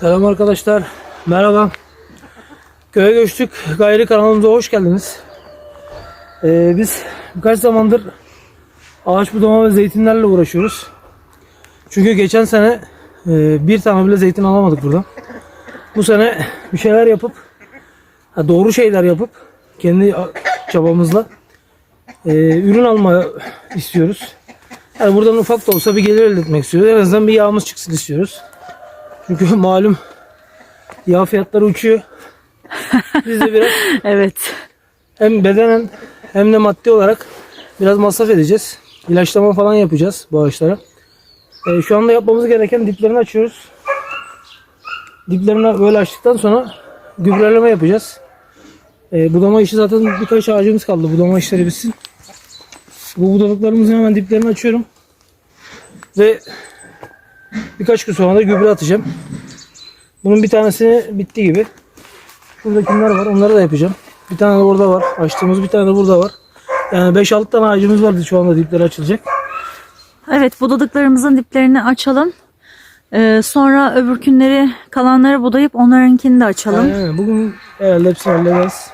Selam arkadaşlar. Merhaba. Köye göçtük. Gayri kanalımıza hoş geldiniz. Ee, biz birkaç zamandır ağaç budama ve zeytinlerle uğraşıyoruz. Çünkü geçen sene e, bir tane bile zeytin alamadık buradan. Bu sene bir şeyler yapıp doğru şeyler yapıp kendi çabamızla e, ürün alma istiyoruz. Yani buradan ufak da olsa bir gelir elde etmek istiyoruz. En azından bir yağımız çıksın istiyoruz. Çünkü malum yağ fiyatları uçuyor. Biz de biraz Evet. hem bedenen hem de maddi olarak biraz masraf edeceğiz. İlaçlama falan yapacağız bu ağaçlara. Ee, şu anda yapmamız gereken diplerini açıyoruz. Diplerini böyle açtıktan sonra gübreleme yapacağız. Ee, budama işi zaten birkaç ağacımız kaldı. Budama işleri bitsin. Bu budadıklarımızın hemen diplerini açıyorum. Ve birkaç gün sonra da gübre atacağım. Bunun bir tanesi bitti gibi. Şurada kimler var onları da yapacağım. Bir tane de orada var. Açtığımız bir tane de burada var. Yani 5-6 tane ağacımız vardı şu anda dipleri açılacak. Evet budadıklarımızın diplerini açalım. Ee, sonra öbür günleri kalanları budayıp onlarınkini de açalım. Aynen, bugün herhalde hepsini hallederiz.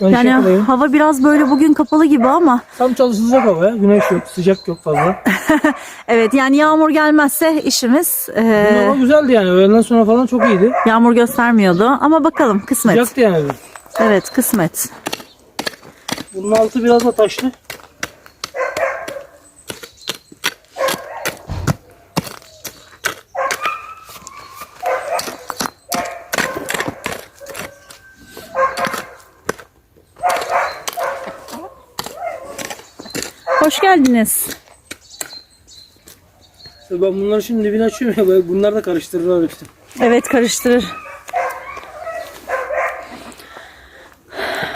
Ben Yani yapayım. hava biraz böyle bugün kapalı gibi ama Tam çalışılacak hava ya. Güneş yok, sıcak yok fazla. evet yani yağmur gelmezse işimiz Bugün ee, hava güzeldi yani. Öğleden sonra falan çok iyiydi. yağmur göstermiyordu ama bakalım kısmet. Sıcaktı yani. Evet kısmet. Bunun altı biraz da taşlı. Hoş geldiniz. Ben bunları şimdi dibini açıyorum ya. Bunlar da karıştırırlar hepsini. Evet karıştırır.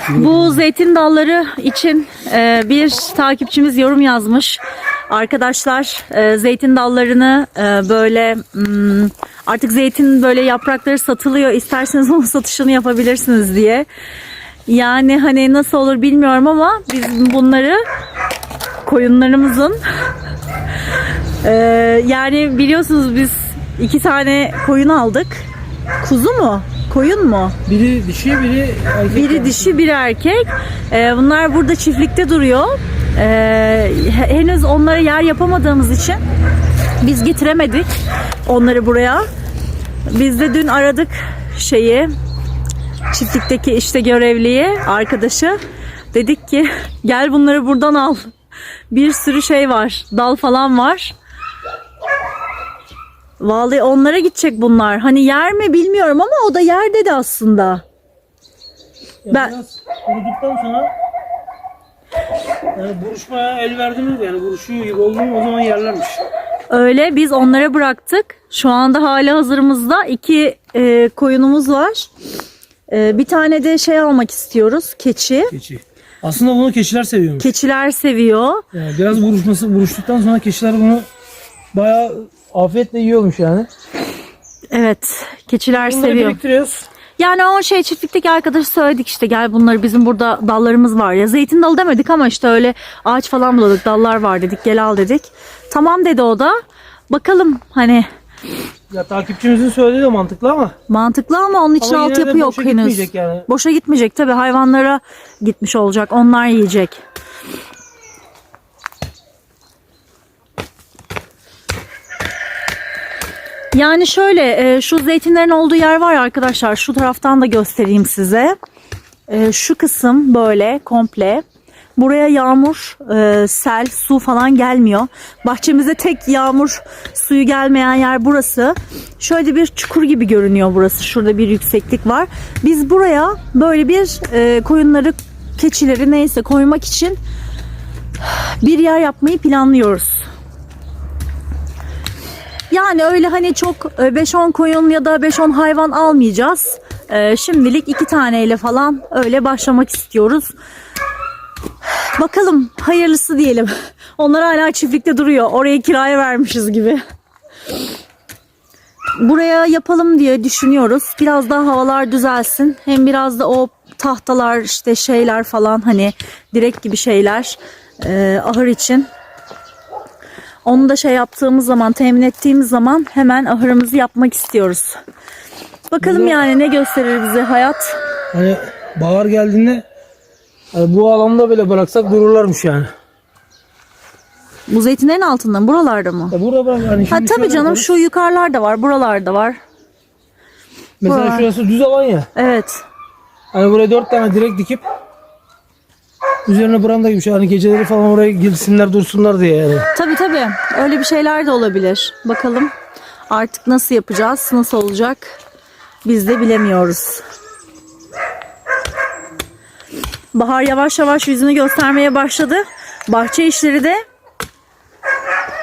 Bu zeytin dalları için e, bir takipçimiz yorum yazmış. Arkadaşlar e, zeytin dallarını e, böyle hmm, artık zeytin böyle yaprakları satılıyor. İsterseniz onun satışını yapabilirsiniz diye. Yani hani nasıl olur bilmiyorum ama biz bunları koyunlarımızın e, yani biliyorsunuz biz iki tane koyun aldık. Kuzu mu? Koyun mu? Biri dişi, biri erkek. Biri dişi bir erkek. Ee, bunlar burada çiftlikte duruyor. Ee, he- henüz onlara yer yapamadığımız için biz getiremedik onları buraya. Biz de dün aradık şeyi çiftlikteki işte görevliyi arkadaşı. Dedik ki gel bunları buradan al. Bir sürü şey var. Dal falan var. Vallahi onlara gidecek bunlar. Hani yer mi bilmiyorum ama o da yer dedi aslında. Ya Ben- Biraz kuruduktan sonra yani buruşmaya el verdiniz yani buruşuyor gibi oldu o zaman yerlermiş. Öyle biz onlara bıraktık. Şu anda hali hazırımızda iki e, koyunumuz var. E, bir tane de şey almak istiyoruz. Keçi. Keçi. Aslında bunu keçiler seviyormuş. Keçiler seviyor. Yani biraz buruşması buruştuktan sonra keçiler bunu bayağı afiyetle yiyormuş yani. Evet, keçiler Bunları seviyor. biriktiriyoruz. Yani o şey çiftlikteki arkadaşı söyledik işte gel bunları bizim burada dallarımız var ya. Zeytin dalı demedik ama işte öyle ağaç falan buladık dallar var dedik gel al dedik. Tamam dedi o da. Bakalım hani Ya takipçimizin söylediği de mantıklı ama mantıklı ama onun için Ama yine de altyapı yok boşa henüz. gitmeyecek yani. Boşa gitmeyecek tabii hayvanlara gitmiş olacak. Onlar yiyecek. Yani şöyle e, şu zeytinlerin olduğu yer var ya arkadaşlar şu taraftan da göstereyim size. E, Şu kısım böyle komple. Buraya yağmur, e, sel, su falan gelmiyor. Bahçemize tek yağmur suyu gelmeyen yer burası. Şöyle bir çukur gibi görünüyor burası. Şurada bir yükseklik var. Biz buraya böyle bir e, koyunları, keçileri neyse koymak için bir yer yapmayı planlıyoruz. Yani öyle hani çok e, 5-10 koyun ya da 5-10 hayvan almayacağız. E, Şimdilik iki taneyle falan öyle başlamak istiyoruz. Bakalım hayırlısı diyelim. Onlar hala çiftlikte duruyor. Oraya kiraya vermişiz gibi. Buraya yapalım diye düşünüyoruz. Biraz daha havalar düzelsin. Hem biraz da o tahtalar işte şeyler falan hani direk gibi şeyler e, ahır için onu da şey yaptığımız zaman, temin ettiğimiz zaman hemen ahırımızı yapmak istiyoruz. Bakalım yani ne gösterir bize hayat. Hani bahar geldiğinde hani bu alanda bile bıraksak dururlarmış yani. Bu zeytinlerin altında mı? Buralarda mı? Ya burada bırak hani Ha şimdi tabii şöyle canım yaparız. şu yukarılarda var, buralarda var. Mesela buralar. şurası düz alan ya. Evet. Hani buraya dört tane direk dikip üzerine branda gibi şey. Hani geceleri falan oraya girsinler dursunlar diye yani. Tabii tabii. Öyle bir şeyler de olabilir. Bakalım artık nasıl yapacağız, nasıl olacak biz de bilemiyoruz. Bahar yavaş yavaş yüzünü göstermeye başladı. Bahçe işleri de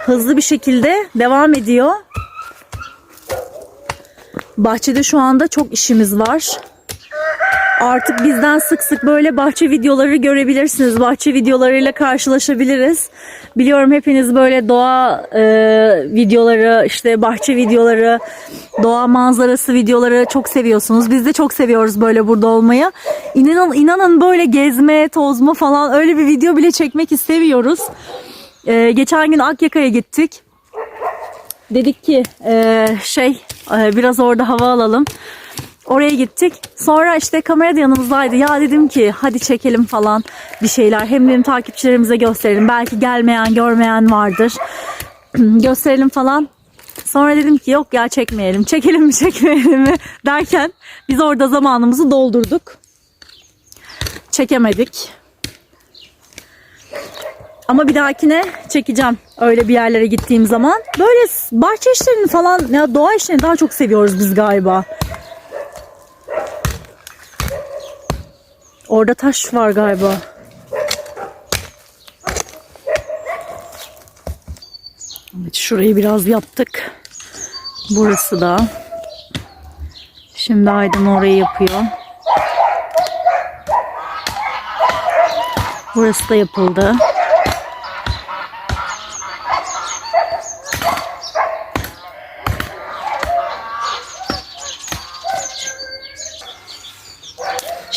hızlı bir şekilde devam ediyor. Bahçede şu anda çok işimiz var. Artık bizden sık sık böyle bahçe videoları görebilirsiniz. Bahçe videolarıyla karşılaşabiliriz. Biliyorum hepiniz böyle doğa e, videoları, işte bahçe videoları, doğa manzarası videoları çok seviyorsunuz. Biz de çok seviyoruz böyle burada olmayı. İnanın, inanın böyle gezme, tozma falan öyle bir video bile çekmek istemiyoruz. E, geçen gün Akyaka'ya gittik. Dedik ki e, şey e, biraz orada hava alalım. Oraya gittik. Sonra işte kamera da yanımızdaydı. Ya dedim ki hadi çekelim falan bir şeyler. Hem dedim takipçilerimize gösterelim. Belki gelmeyen görmeyen vardır. gösterelim falan. Sonra dedim ki yok ya çekmeyelim. Çekelim mi çekmeyelim mi derken biz orada zamanımızı doldurduk. Çekemedik. Ama bir dahakine çekeceğim öyle bir yerlere gittiğim zaman. Böyle bahçe işlerini falan ya doğa işlerini daha çok seviyoruz biz galiba. Orada taş var galiba. Evet, şurayı biraz yaptık. Burası da. Şimdi Aydın orayı yapıyor. Burası da yapıldı.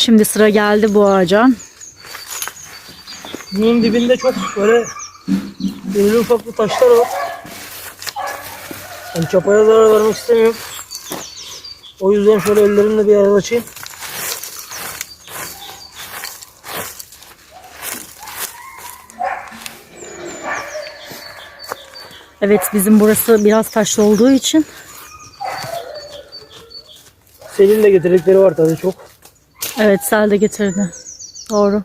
Şimdi sıra geldi bu ağaca. Bunun dibinde çok böyle irili ufaklı taşlar var. Yani çapaya zarar vermek istemiyorum. O yüzden şöyle ellerimle bir yere açayım. Evet bizim burası biraz taşlı olduğu için Selin de getirdikleri var tabii çok. Evet sel de getirdi. Doğru.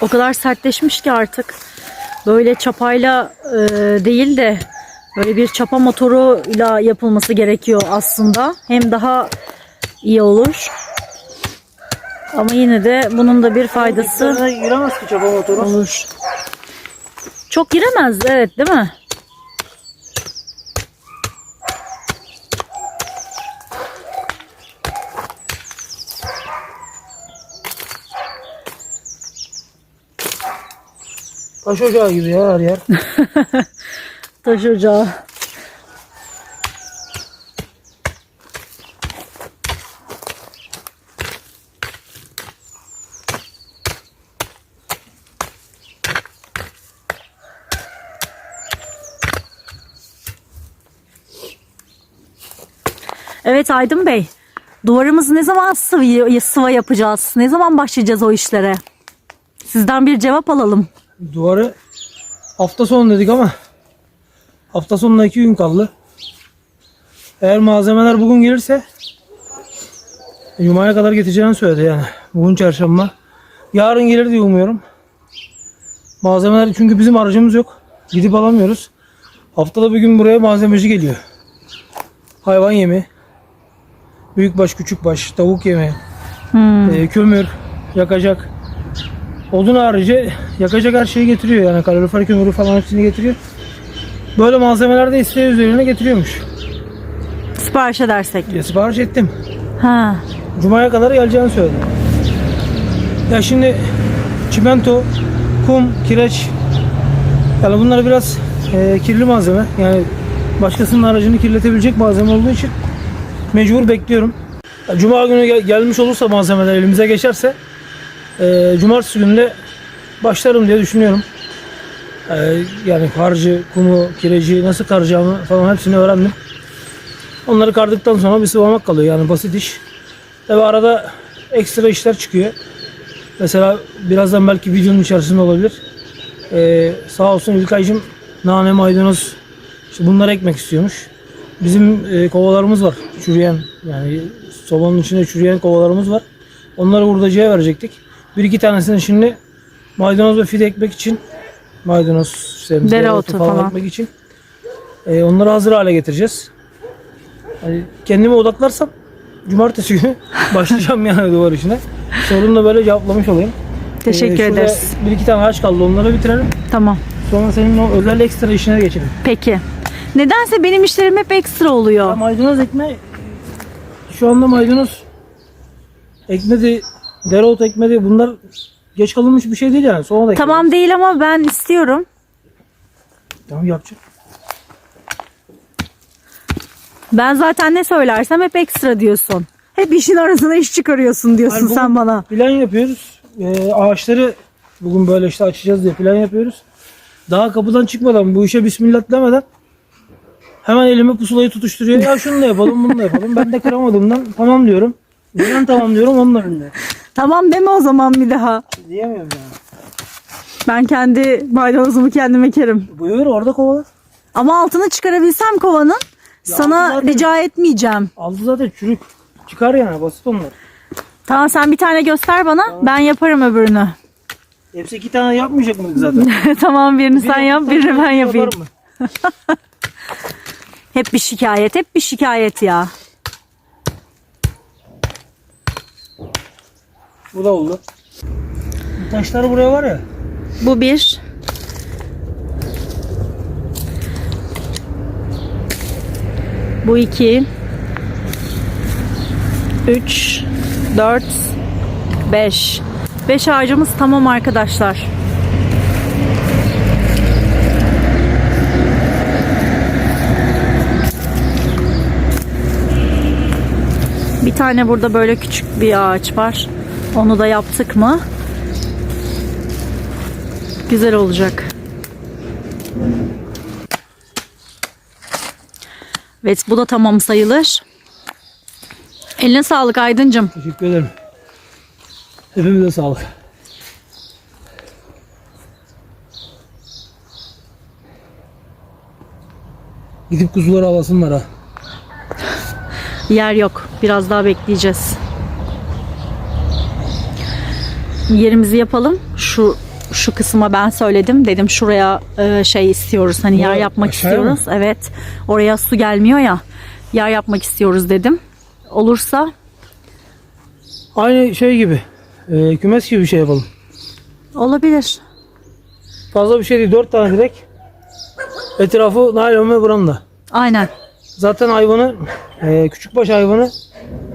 O kadar sertleşmiş ki artık böyle çapayla e, değil de böyle bir çapa motoruyla yapılması gerekiyor aslında. Hem daha iyi olur. Ama yine de bunun da bir faydası giremez ki çapa motoru. olur. Çok giremez evet değil mi? Taş ocağı gibi ya her yer. Taş ocağı. Evet Aydın Bey. Duvarımızı ne zaman sıvı, sıva yapacağız? Ne zaman başlayacağız o işlere? Sizden bir cevap alalım. Duvarı hafta sonu dedik ama hafta sonuna iki gün kaldı. Eğer malzemeler bugün gelirse Cuma'ya kadar getireceğini söyledi yani. Bugün çarşamba. Yarın gelir diye umuyorum. Malzemeler çünkü bizim aracımız yok. Gidip alamıyoruz. Haftada bir gün buraya malzemeci geliyor. Hayvan yemi. Büyükbaş, küçükbaş, tavuk yemi, Hmm. e, kömür, yakacak. Odun harici yakacak her şeyi getiriyor yani kalorifer kömürü falan hepsini getiriyor. Böyle malzemeler de isteği üzerine getiriyormuş. Sipariş edersek. Ya sipariş ettim. Ha. Cuma'ya kadar geleceğini söyledi. Ya şimdi çimento, kum, kireç yani bunlar biraz e, kirli malzeme. Yani başkasının aracını kirletebilecek malzeme olduğu için mecbur bekliyorum. Cuma günü gel- gelmiş olursa malzemeler elimize geçerse Ee, cumartesi günü başlarım diye düşünüyorum. Ee, yani harcı, kumu, kireci nasıl karacağımı falan hepsini öğrendim. Onları kardıktan sonra bir sıvamak kalıyor yani basit iş. Tabi arada ekstra işler çıkıyor. Mesela birazdan belki videonun içerisinde olabilir. Ee, sağ olsun İlkay'cım nane maydanoz işte bunları ekmek istiyormuş. Bizim e, kovalarımız var çürüyen yani sobanın içinde çürüyen kovalarımız var. Onları hurdacıya verecektik. Bir iki tanesini şimdi maydanoz ve fide ekmek için maydanoz işte Dereotu falan. ekmek için e, onları hazır hale getireceğiz. Yani kendime odaklarsam cumartesi günü başlayacağım yani duvar işine. Sorunu da böyle cevaplamış olayım. Teşekkür Ee, ederiz. Bir iki tane ağaç kaldı onları bitirelim. Tamam. Sonra senin o özel ekstra işine geçelim. Peki. Nedense benim işlerim hep ekstra oluyor. Maydanoz ekme şu anda maydanoz ekmedi, dereotu ekmedi bunlar geç kalınmış bir şey değil yani. Sonra da. Tamam değil ama ben istiyorum. Tamam yapacağım. Ben zaten ne söylersem hep ekstra diyorsun. Hep işin arasına iş çıkarıyorsun diyorsun Hayır, bugün sen bana. Plan yapıyoruz. Ee, ağaçları bugün böyle işte açacağız diye plan yapıyoruz. Daha kapıdan çıkmadan bu işe bismillah demeden hemen elime pusulayı tutuşturuyor. Ya şunu da yapalım bunu da yapalım. Ben de kıramadığımdan tamam diyorum. Neden tamam diyorum onun önünde. Tamam deme o zaman bir daha. Diyemiyorum yani. Ben kendi maydanozumu kendim ekerim. Buyur orada kovala. Ama altını çıkarabilsem kovanın sana zaten- rica etmeyeceğim. Altı zaten çürük. Çıkar yani basit onlar. Tamam sen bir tane göster bana. Ben yaparım öbürünü. Hepsi iki tane yapmayacak mıydık zaten? tamam birini sen yap birini ben yapayım. Mı? Hep bir şikayet hep bir şikayet ya. Bu da oldu. Bu taşları buraya var ya. Bu bir. Bu iki. Üç. Dört. Beş. Beş ağacımız tamam arkadaşlar. Bir tane burada böyle küçük bir ağaç var. Onu da yaptık mı? Güzel olacak. Evet bu da tamam sayılır. Eline sağlık Aydıncım. Teşekkür ederim. Hepimize sağlık. Gidip kuzuları alasınlar ha. Yer yok. Biraz daha bekleyeceğiz. Yerimizi yapalım. Şu şu kısma ben söyledim. Dedim şuraya e, şey istiyoruz. Hani yer yapmak aşağıya mı? istiyoruz. Evet. Oraya su gelmiyor ya. Yer yapmak istiyoruz dedim. Olursa Aynı şey gibi. e, kümes gibi bir şey yapalım. olabilir. Fazla bir şey değil. Dört tane direk. Etrafı naylon ve branda. Aynen. Zaten hayvanı, e, küçükbaş hayvanı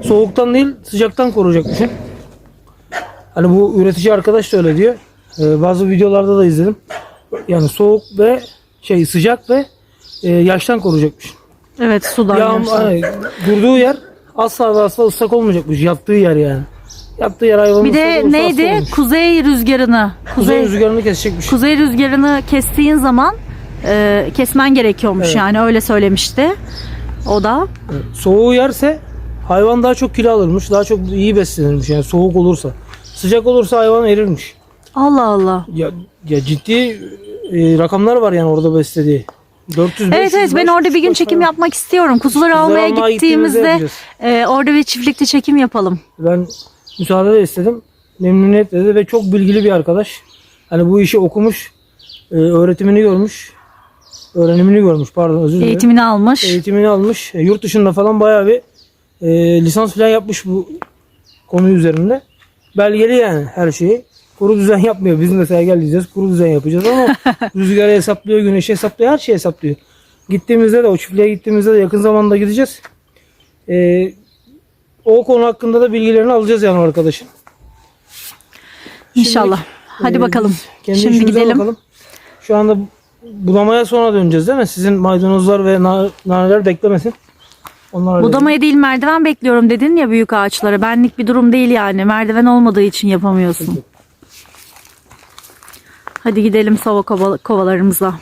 soğuktan değil sıcaktan koruyacak düşün. Hani bu üretici arkadaş da öyle diyor. E, bazı videolarda da izledim. Yani soğuk ve şey sıcak ve e, yaştan koruyacakmış. Evet sudan. Yağm, yaştan. hani, durduğu yer asla ve asla ıslak olmayacakmış. Yattığı yer yani. Yattığı yer hayvanın Bir de neydi? Kuzey rüzgarını. Kuzey Kuzey, rüzgarını kesecekmiş. kuzey rüzgarını kestiğin zaman e, kesmen gerekiyormuş Evet. yani öyle söylemişti. O da Soğuğu yerse hayvan daha çok kilo alırmış. Daha çok iyi beslenirmiş yani soğuk olursa. Sıcak olursa hayvan erirmiş. Allah Allah. Ya, ya ciddi e, rakamlar var yani orada beslediği. 400 Evet 500, evet ben 500 orada bir gün çekim hayvan. yapmak istiyorum. Kuzuları almaya almaya gittiğimizde gittiğimizde yapacağız. e, orada bir çiftlikte çekim yapalım. Ben müsaade de istedim. Memnuniyet dedi ve çok bilgili bir arkadaş. Hani bu işi okumuş, e, öğretimini görmüş, öğrenimini görmüş pardon özür dilerim. Eğitimini almış. Eğitimini almış. E, yurt dışında falan bayağı bir e, lisans falan yapmış bu konu üzerinde. Belgeli yani her şeyi. Kuru düzen yapmıyor. Biz mesela gel diyeceğiz kuru düzen yapacağız ama rüzgarı hesaplıyor, güneşi hesaplıyor, her şeyi hesaplıyor. Gittiğimizde de o çiftliğe gittiğimizde de yakın zamanda gideceğiz. E, o konu hakkında da bilgilerini alacağız yani arkadaşın. İnşallah. Şimdilik, Hadi e, bakalım. Şimdi gidelim. Bakalım. Şu anda budamaya sonra döneceğiz değil mi? Sizin maydanozlar ve na- naneler beklemesin. Onlar Budamaya değil merdiven bekliyorum dedin ya büyük ağaçlara. Benlik bir durum değil yani. Merdiven olmadığı için yapamıyorsun. Hadi gidelim soba kova- kovalarımıza.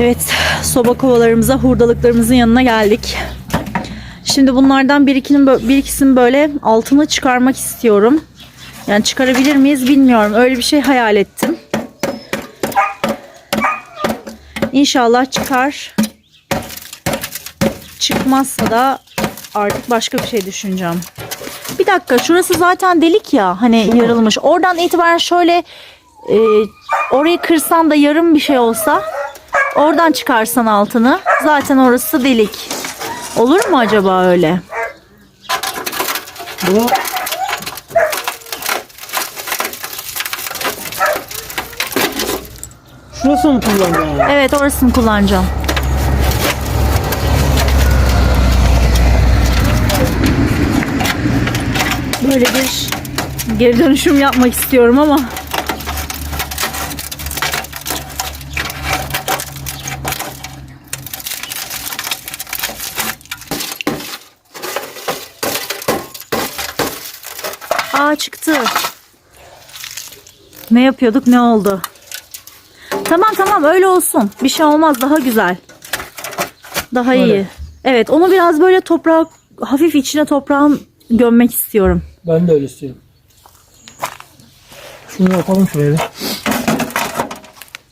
Evet, soba kovalarımıza, hurdalıklarımızın yanına geldik. Şimdi bunlardan bir, ikinin, bir ikisini böyle altını çıkarmak istiyorum. Yani çıkarabilir miyiz bilmiyorum. Öyle bir şey hayal ettim. İnşallah çıkar. Çıkmazsa da artık başka bir şey düşüneceğim. Bir dakika şurası zaten delik ya hani yarılmış. Oradan itibaren şöyle e, orayı kırsan da yarım bir şey olsa oradan çıkarsan altını zaten orası delik. Olur mu acaba öyle? Bu Şurası mı kullanacağım? Evet orasını kullanacağım. Böyle bir geri dönüşüm yapmak istiyorum ama Aa çıktı. Ne yapıyorduk ne oldu? Tamam tamam öyle olsun. Bir şey olmaz daha güzel. Daha Böyle. iyi. Evet onu biraz böyle toprak hafif içine toprağın gömmek istiyorum. Ben de öyle istiyorum. Şunu yapalım şuraya bir.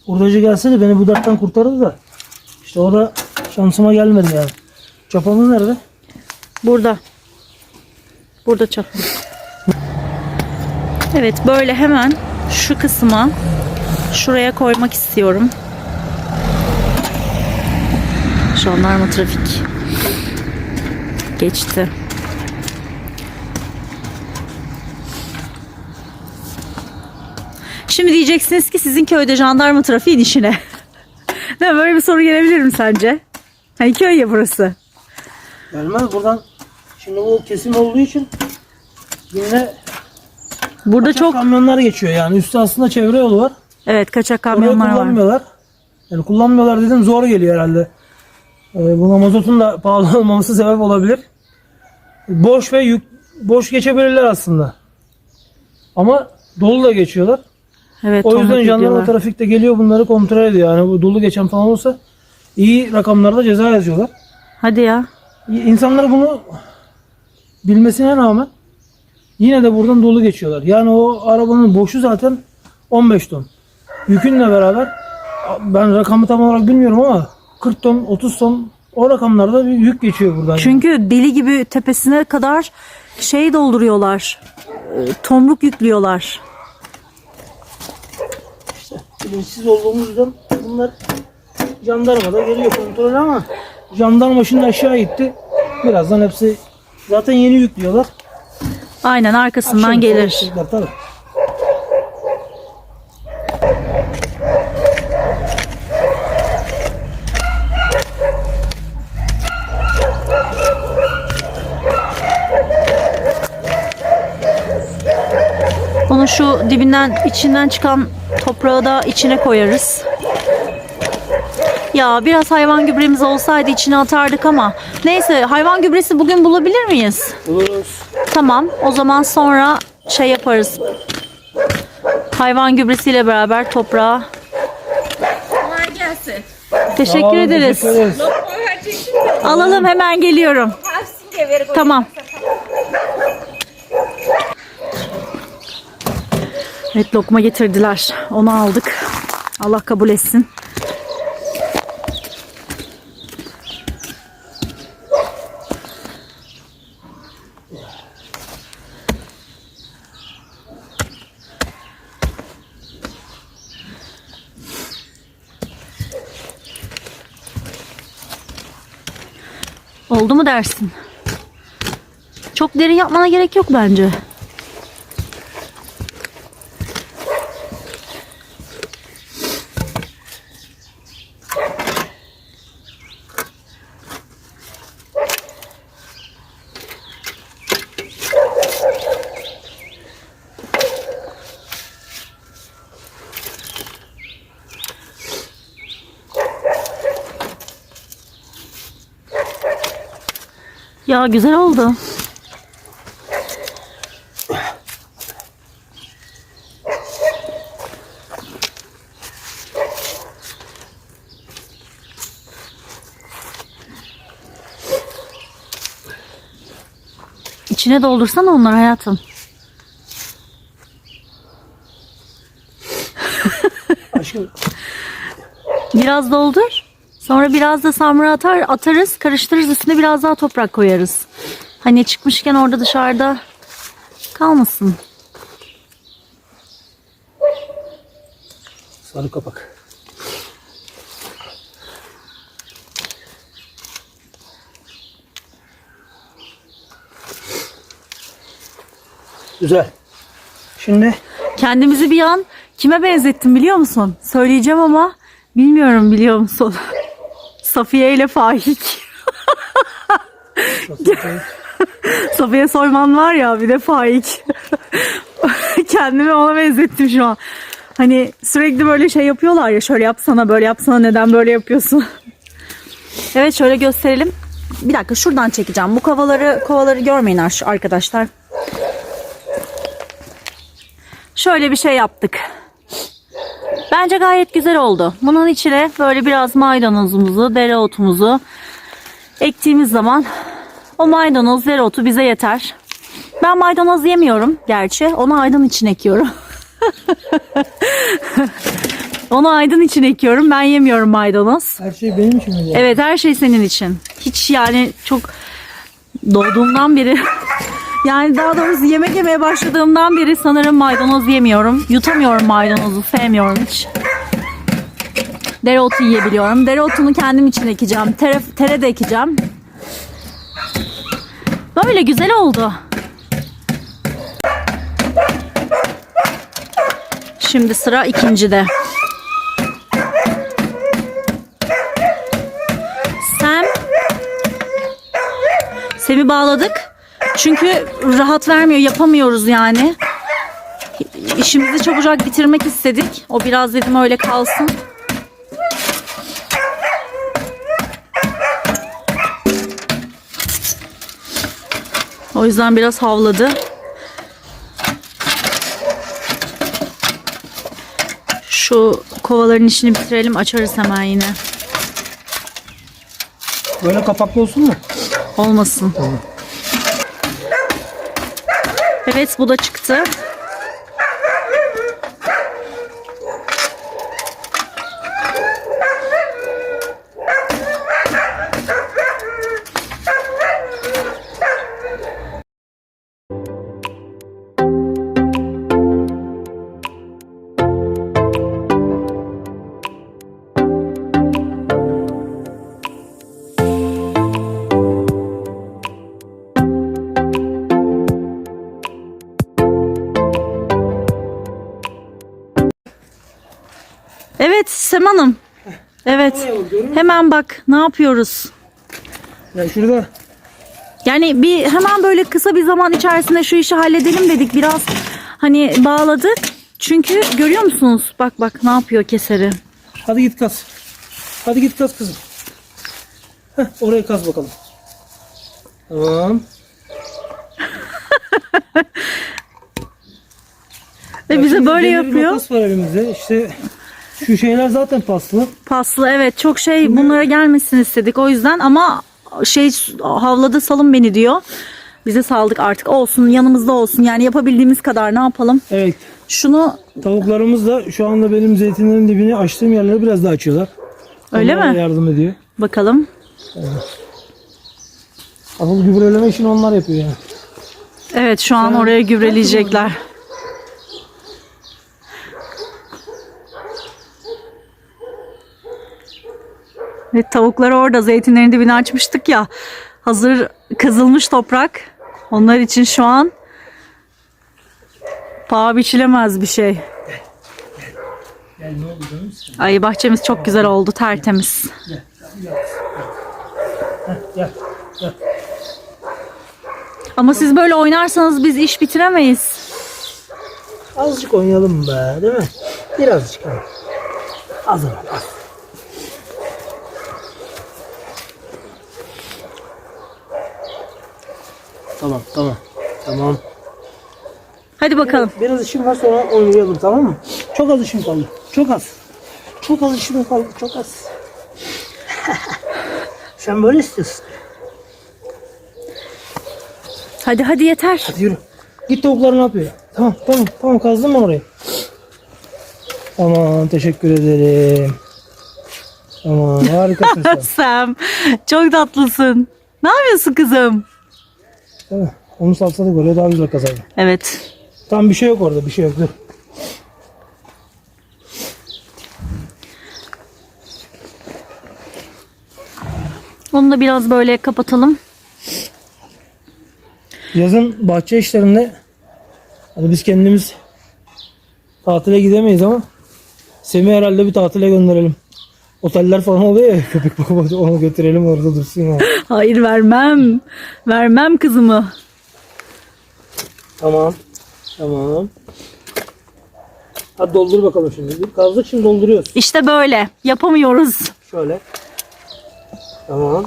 Hurdacı gelse de beni bu dertten kurtarır da. İşte o da şansıma gelmedi yani. Çapamız nerede? Burada. Burada çakmak. Evet böyle hemen şu kısma şuraya koymak istiyorum. Jandarma trafik geçti. Şimdi diyeceksiniz ki sizin köyde jandarma trafiğin işine. Değil mi? Böyle bir soru gelebilir mi sence? Hani köy ya burası. Gelmez buradan. Şimdi bu kesim olduğu için yine Burada çok kamyonlar geçiyor yani. Üstü aslında çevre yolu var. Evet kaçak Orayı kamyonlar var. kullanmıyorlar. Yani kullanmıyorlar dedim zor geliyor herhalde. Ee, buna mazotun da pahalı olmaması sebep olabilir. Boş ve yük boş geçebilirler aslında. Ama dolu da geçiyorlar. Evet, O yüzden jandarma trafikte geliyor bunları kontrol ediyor. Yani bu dolu geçen falan olsa iyi rakamlarda ceza yazıyorlar. Hadi ya. İnsanlar bunu bilmesine rağmen yine de buradan dolu geçiyorlar. Yani o arabanın boşu zaten 15 ton. Yükünle beraber ben rakamı tam olarak bilmiyorum ama 40 ton 30 ton o rakamlarda bir yük geçiyor buradan. Çünkü deli gibi tepesine kadar şey dolduruyorlar. e, Tomruk yüklüyorlar. bilinçsiz olduğumuzdan bunlar jandarma da geliyor kontrol ama jandarma şimdi aşağı gitti. Birazdan hepsi zaten yeni yüklüyorlar. Aynen arkasından Akşam gelir. Tabii. Onu şu dibinden içinden çıkan toprağı da içine koyarız. Ya biraz hayvan gübremiz olsaydı içine atardık ama neyse hayvan gübresi bugün bulabilir miyiz? Buluruz. Tamam o zaman sonra şey yaparız. Hayvan gübresiyle beraber toprağa Kolay gelsin. teşekkür Sağ olun, ederiz. teşekkür ederiz. Lokma vereceksin de Alalım hemen geliyorum. de. Tamam. Evet lokma getirdiler. Onu aldık. Allah kabul etsin. Oldu mu dersin? Çok derin yapmana gerek yok bence. Ya güzel oldu. İçine doldursana onları hayatım. Aşkım. Biraz doldur. Sonra biraz da samra atar, atarız, karıştırırız. Üstüne biraz daha toprak koyarız. Hani çıkmışken orada dışarıda kalmasın. sarı kapak. Güzel. Şimdi Kendimizi bir an kime benzettim biliyor musun? Söyleyeceğim ama bilmiyorum biliyor musun? Safiye ile Faik. Safiye Soyman var ya bir de Faik. Kendimi ona benzettim şu an. Hani sürekli böyle şey yapıyorlar ya şöyle yapsana böyle yapsana neden böyle yapıyorsun? evet şöyle gösterelim. Bir dakika şuradan çekeceğim. Bu kovaları kovaları görmeyin ar- arkadaşlar. Şöyle bir şey yaptık. Bence gayet güzel oldu. Bunun içine böyle biraz maydanozumuzu, dereotumuzu ektiğimiz zaman o maydanoz, dereotu bize yeter. Ben maydanoz yemiyorum gerçi. Onu aydın için ekiyorum. Onu aydın için ekiyorum. Ben yemiyorum maydanoz. her şey benim için mi? Evet her şey senin için. Hiç yani çok doğduğumdan beri yani daha doğrusu yemek yemeye başladığımdan beri sanırım maydanoz yemiyorum. Yutamıyorum maydanozu. Sevmiyorum hiç. Dereotu yiyebiliyorum. Dereotunu kendim için ekeceğim. Tere, tere de ekeceğim. Böyle güzel oldu. Şimdi sıra ikincide. Sen Sem'i bağladık. Çünkü rahat vermiyor, yapamıyoruz yani. İşimizi çabucak bitirmek istedik. O biraz dedim öyle kalsın. O yüzden biraz havladı. Şu kovaların işini bitirelim, açarız hemen yine. Böyle kapaklı olsun mu? Olmasın. Evet bu da çıktı. Hemen bak ne yapıyoruz. Ya şurada Yani bir hemen böyle kısa bir zaman içerisinde şu işi halledelim dedik. Biraz hani bağladık. Çünkü görüyor musunuz? Bak bak ne yapıyor keseri. hadi git kaz. Hadi git kaz kızım. Heh, oraya kaz bakalım. Tamam. Ve bize böyle yapıyor. Makas var elimizde. İşte şu şeyler zaten paslı. Paslı evet çok şey bunlara gelmesin istedik o yüzden ama şey havladı salın beni diyor. Bize saldık artık olsun yanımızda olsun yani yapabildiğimiz kadar ne yapalım. Evet. Şunu Tavuklarımız da şu anda benim zeytinlerin dibini açtığım yerleri biraz daha açıyorlar. Öyle Onlar da mi? yardım ediyor. bakalım. Asıl gübreleme işini onlar yapıyor yani. Evet şu an oraya gübreleyecekler. Evet tavukları orada zeytinlerin dibini açmıştık ya. Hazır kazılmış toprak. Onlar için şu an paha biçilemez bir şey. Ay bahçemiz çok güzel oldu tertemiz. Ama siz böyle oynarsanız biz iş bitiremeyiz. Azıcık oynayalım be değil mi? Birazcık. Az ama az. Tamam tamam. Tamam. Hadi bakalım. Biraz işim var sonra oynayalım tamam mı? Çok az işim kaldı. Çok az. Çok az işim kaldı. Çok az. Sen böyle istiyorsun. Hadi hadi yeter. Hadi yürü. Git tavuklar ne yapıyor? Tamam tamam tamam kazdın mı orayı? Aman teşekkür ederim. Aman harikasın sen. Sam çok tatlısın. Ne yapıyorsun kızım? Değil mi? Onu salsadık oraya daha güzel kazandı. Evet. Tam bir şey yok orada bir şey yok dur. Onu da biraz böyle kapatalım. Yazın bahçe işlerinde hani biz kendimiz tatile gidemeyiz ama Semih herhalde bir tatile gönderelim. Oteller falan oluyor ya köpek bakımı onu götürelim orada dursun ya. Hayır vermem. Vermem kızımı. Tamam. Tamam. Hadi doldur bakalım şimdi. Kazdık şimdi dolduruyoruz. İşte böyle. Yapamıyoruz. Şöyle. Tamam.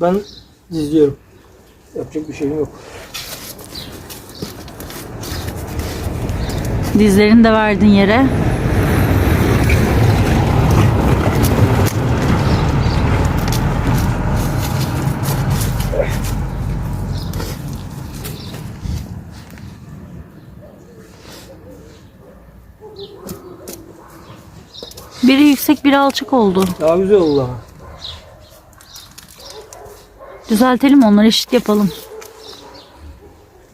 Ben izliyorum. Yapacak bir şeyim yok. Dizlerini de verdin yere. Biri yüksek biri alçak oldu. Daha güzel oldu ama. Düzeltelim onları eşit yapalım.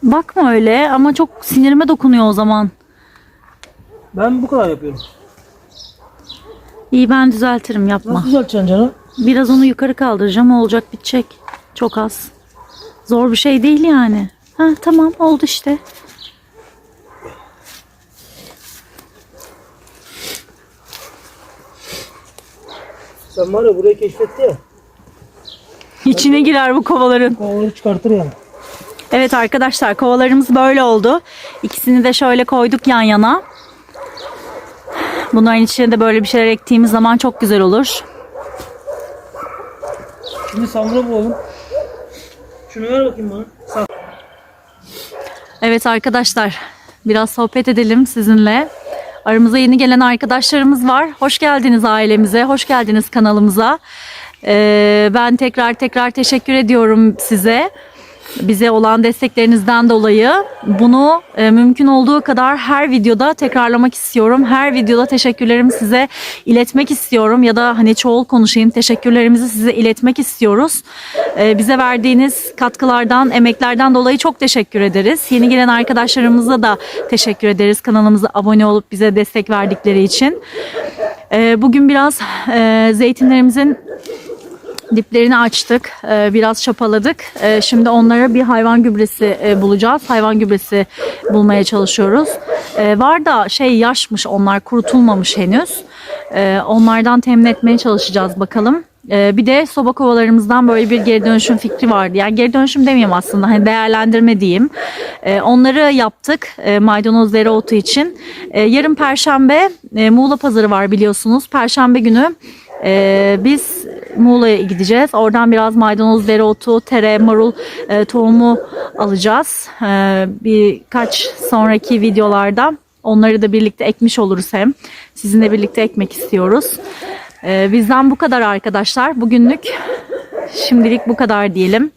Bakma öyle ama çok sinirime dokunuyor o zaman. Ben bu kadar yapıyorum. İyi ben düzeltirim yapma. Nasıl düzelteceksin canım? Biraz onu yukarı kaldıracağım olacak bitecek. Çok az. Zor bir şey değil yani. Ha tamam oldu işte. Sen var ya burayı keşfetti ya. İçine girer bu kovaların. Kovaları çıkartır yani. Evet arkadaşlar kovalarımız böyle oldu. İkisini de şöyle koyduk yan yana. Bunların içine de böyle bir şeyler ektiğimiz zaman çok güzel olur. Şimdi samra bulalım. Şunu ver bakayım bana. Sağ. Evet arkadaşlar biraz sohbet edelim sizinle. Aramıza yeni gelen arkadaşlarımız var. Hoş geldiniz ailemize, hoş geldiniz kanalımıza. Ee, ben tekrar tekrar teşekkür ediyorum size. Bize olan desteklerinizden dolayı bunu e, mümkün olduğu kadar her videoda tekrarlamak istiyorum. Her videoda teşekkürlerimi size iletmek istiyorum ya da hani çoğul konuşayım teşekkürlerimizi size iletmek istiyoruz. Ee, bize verdiğiniz katkılardan, emeklerden dolayı çok teşekkür ederiz. Yeni gelen arkadaşlarımıza da teşekkür ederiz kanalımıza abone olup bize destek verdikleri için. Ee, bugün biraz e, zeytinlerimizin diplerini açtık. Ee, biraz çapaladık. Ee, şimdi onlara bir hayvan gübresi e, bulacağız. Hayvan gübresi bulmaya çalışıyoruz. Var da şey yaşmış onlar kurutulmamış henüz. Onlardan temin etmeye çalışacağız bakalım. Bir de soba kovalarımızdan böyle bir geri dönüşüm fikri vardı. Yani geri dönüşüm demeyeyim aslında hani değerlendirme diyeyim. Onları yaptık e, maydanoz dereotu için. Yarın perşembe e, Muğla pazarı var biliyorsunuz. Perşembe günü ee, biz Muğla'ya gideceğiz. Oradan biraz maydanoz, dereotu, tere, marul e, tohumu alacağız. Ee, birkaç sonraki videolarda onları da birlikte ekmiş oluruz hem. Sizinle birlikte ekmek istiyoruz. Ee, bizden bu kadar arkadaşlar. Bugünlük şimdilik bu kadar diyelim.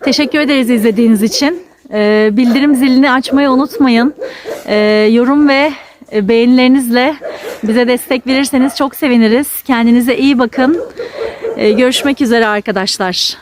Teşekkür ederiz izlediğiniz için. Ee, bildirim zilini açmayı unutmayın. Ee, yorum ve beğenilerinizle bize destek verirseniz çok seviniriz. Kendinize iyi bakın. Ee, görüşmek üzere arkadaşlar.